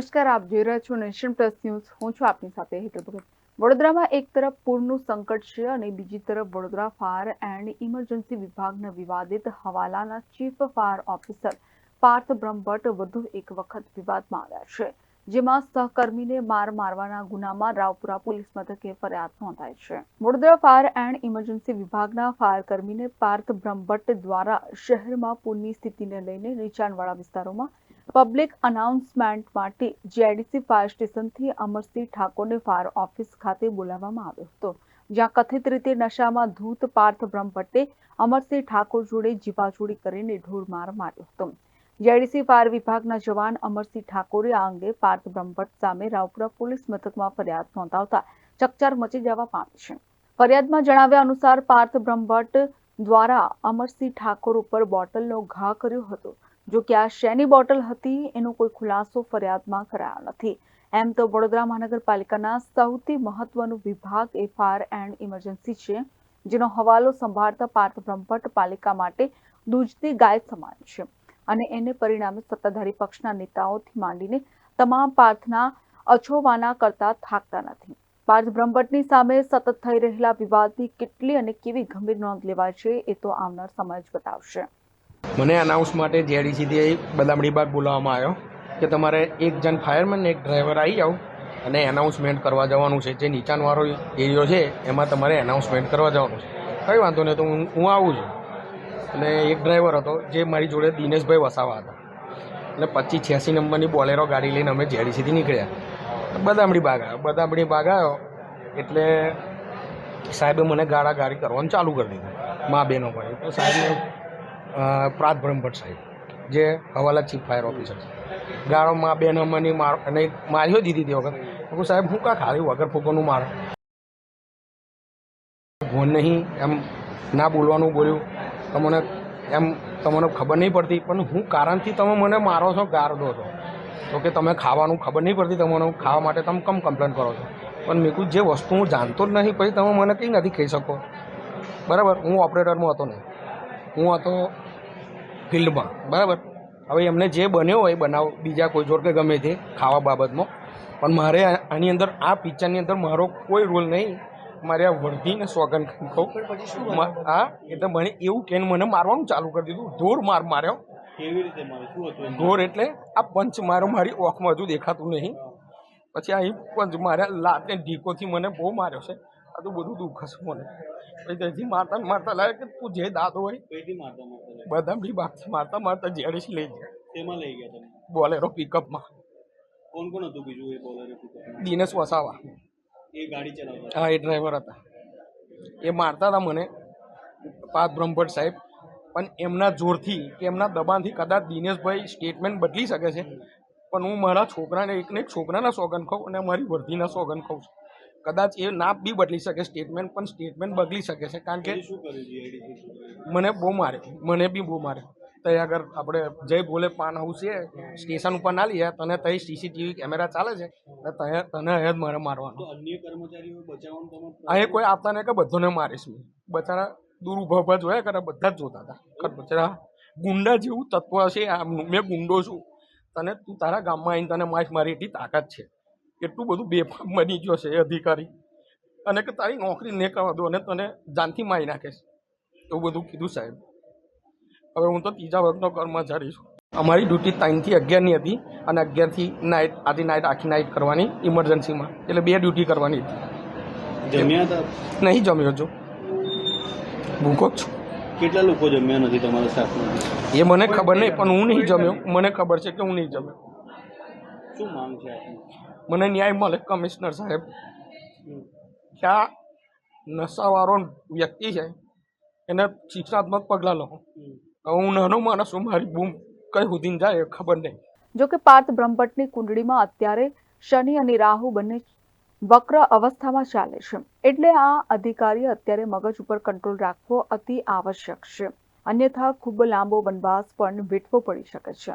નમસ્કાર, આપ જોઈ રહ્યા છો નેશન પ્લસ ન્યૂઝ. હું છું આપની સાથે હેતલ ભગત. વડોદરામાં એક તરફ પૂરનું સંકટ છે અને બીજી તરફ વડોદરા ફાયર એન્ડ ઇમરજન્સી વિભાગના વિવાદિત હવાલાના chief fire officer Parth Brahmbhatt વધુ એક વખત વિવાદમાં આવ્યા છે, જેમાં સહકર્મીને માર મારવાના ગુનામાં રાવપુરા પોલીસ મથકે ફરિયાદ નોંધાઈ છે. વડોદરા ફાયર એન્ડ ઇમરજન્સી વિભાગના ફાયર કર્મીને પાર્થ બ્રહ્મભટ્ટ દ્વારા શહેરમાં પૂરની સ્થિતિને લઈને નીચાણવાળા વિસ્તારોમાં પબ્લિક અનાઉન્સમેન્ટ માટે જેડીસી ફાયર સ્ટેશનથી અમરસિંહ ઠાકોરને ફાયર ઓફિસ ખાતે બોલાવવામાં આવ્યો હતો, જ્યાં કથિત રીતે નશામાં ધૂત પાર્થ બ્રહ્મભટ્ટે અમરસિંહ ઠાકોર જોડે જીવાજોડી કરીને ઢોરમાર માર્યો હતો. જેડીસી ફાયર વિભાગના જવાન અમરસિંહ ઠાકોરે આ અંગે પાર્થ બ્રહ્મભટ્ટ સામે રાવપુરા પોલીસ મથકમાં ફરિયાદ નોંધાવતા ચકચાર મચી જવા પામી છે. ફરિયાદમાં જણાવ્યા અનુસાર પાર્થ બ્રહ્મભટ્ટ દ્વારા અમરસિંહ ઠાકોર ઉપર બોટલનો ઘા કર્યો હતો. જો કે આ શેની બોટલ હતી, એનો કોઈ ખુલાસો ફરિયાદમાં કરાયો નથી. એમ તો વડોદરા મહાનગરપાલિકાના સૌથી મહત્વનું વિભાગ એ ફાયર એન્ડ ઇમરજન્સી છે, જેનો હવાલો સંભાળતા પાર્થ બ્રહ્મભટ્ટ પાલિકા માટે દૂજતી ગાય સમાન છે અને એને પરિણામે સત્તાધારી પક્ષના નેતાઓથી માંડીને તમામ પાર્થના અછોવાના કરતા થાકતા નથી. પાર્થ બ્રહ્મભટ્ટની સામે સતત થઈ રહેલા વિવાદની કેટલી અને કેવી ગંભીર નોંધ લેવાય છે એ તો આવનાર સમય જ બતાવશે. મને અનાઉન્સ માટે જેડીસીથી બદામડી બાગ બોલાવવામાં આવ્યો કે તમારે એક જણ ફાયરમેન એક ડ્રાઈવર આવી જાઓ અને એનાઉન્સમેન્ટ કરવા જવાનું છે. જે નીચાણવાળો એરિયો છે, એમાં તમારે એનાઉન્સમેન્ટ કરવા જવાનું છે. કંઈ વાંધો નહીં, તો હું હું આવું છું. અને એક ડ્રાઈવર હતો, જે મારી જોડે દિનેશભાઈ વસાવા હતા. એટલે પચીસ છ્યાસી નંબરની બોલેરો ગાડી લઈને અમે જેડીસીથી નીકળ્યા. બદામડી બાગ આવ્યો. બદામડી બાગ આવ્યો એટલે સાહેબે મને ગાળા ગાડી કરવાનું ચાલુ કરી દીધું. મા બહેનો ભાઈ તો સાહેબને પ્રાત બ્રહ્મભટ્ટ સાહેબ, જે હવાલા ચીફ ફાયર ઓફિસર છે. ગાળોમાં બે નંબરની માર, અને માર્યો દીધી તે વખત. હું સાહેબ, હું કાં ખાલી વગર ફૂકોનું માર? ફોન નહીં, એમ ના બોલવાનું બોલ્યું. તમને, એમ તમને ખબર નહીં પડતી, પણ હું કારણથી તમે મને મારો છો ગાર દો છો. તો કે તમે ખાવાનું ખબર નહીં પડતી, તમને ખાવા માટે તમે કમ કમ્પ્લેન કરો છો? પણ મેં જે વસ્તુ હું જાણતો જ નહીં, પછી તમે મને કંઈ નથી કહી શકો. બરાબર, હું ઓપરેટરમાં હતો નહીં હું હતો ફિલ્ડમાં બરાબર? હવે એમને જે બન્યો હોય બનાવ બીજા કોઈ જોડ કે ગમે તે ખાવા બાબતમાં. પણ મારે આની અંદર આ પિક્ચરની અંદર મારો કોઈ રોલ નહીં. મારે આ વળધીને સોગન મા- હા? એટલે મને એવું કે મને મારવાનું ચાલુ કરી દીધું. ઢોર માર માર્યો. કેવી રીતે? ઢોર એટલે આ પંચ મારો મારી ઓખમાં હજુ દેખાતું નહીં. પછી અહીં પંચ માર્યા લાતને ઢીકોથી મને બહુ માર્યો છે. આ તો બધું દુઃખ છે મને. પછી ત્યાંથી મારતા મારતા લાગે કે તું જે દાદો હોય કઈથી મારતા મારતા બી બાગથી મારતા મારતા જેડીસ લઈ જાય તેમાં લઈ ગયા તમે? બોલેરો પિકઅપમાં કોણ કોણ હતું બીજું એ બોલેરો પિકઅપમાં? દિનેશ વસાવા. એ ગાડી ચલાવતા? હા એ ડ્રાઈવર હતા. એ મારતા હતા મને પાર્થ બ્રહ્મભટ્ટ સાહેબ. પણ એમના જોરથી કે એમના દબાણથી કદાચ દિનેશભાઈ સ્ટેટમેન્ટ બદલી શકે છે. પણ હું મારા છોકરાને એકને એક છોકરાના સોગન ખાઉં અને મારી વર્ધીના સોગન ખાઉં છું. કદાચ એ ના બી બદલી શકે સ્ટેટમેન્ટ પણ સ્ટેટમેન્ટ બદલી શકે છે. કારણ કે મને બહુ મારે મને બી બહુ મારે. ત્યાં આગળ આપણે જય ભોલે પાન હાઉસ છે સ્ટેશન ઉપર ના લઈએ તને ત્યાં સીસીટીવી કેમેરા ચાલે છે તને તને જ મારે મારવાનું. અહીં કોઈ આપતા નહીં કે બધોને મારીશ મેં. બચારા દૂર ઊભા ઊભા જોયા કરે બધા જ જોતા હતા. બચારા ગુંડા જેવું તત્વ છે આ. મેં ગુંડો છું. તને તું તારા ગામમાં આવીને તને માછ મારી એટલી તાકાત છે. એટલું બધું બેફામ બની ગયો છે એ અધિકારી. અને કે તારી નોકરી નહીં કરવા દો અને તને જાનથી મારી નાખે છે. એવું બધું કીધું સાહેબ. હવે હું તો ત્રીજા વર્ગનો કર્મચારી છું. અમારી ડ્યુટી ત્રણથી અગિયારની હતી અને અગિયારથી નાઇટ આધી નાઇટ આખી નાઇટ કરવાની ઇમરજન્સીમાં. એટલે બે ડ્યુટી કરવાની હતી. જમ્યા હતા? નહીં જમ્યો છું ભૂખો જ છું. કેટલા લોકો જમ્યા નથી તમારા સાથે એ મને ખબર નહીં પણ હું નહીં જમ્યો. મને ખબર છે કે હું નહીં જમ્યો. શું માંગ છે મને ન્યાય મળે કમિશનર સાહેબ. કે નશાવાળો વ્યક્તિ છે એને શિક્ષાત્મક પગલાં લો. હું નાનો માણસ છું મારી બૂમ કઈ સુધી જાય ખબર નહીં. જો કે પાર્થ બ્રહ્મભટ્ટની કુંડળીમાં અત્યારે શનિ અને રાહુ બંને વક્ર અવસ્થામાં ચાલે છે. એટલે આ અધિકારી અત્યારે મગજ ઉપર કંટ્રોલ રાખવો અતિ આવશ્યક છે. અન્યથા ખૂબ લાંબો વનવાસ પણ વેઠવો પડી શકે છે.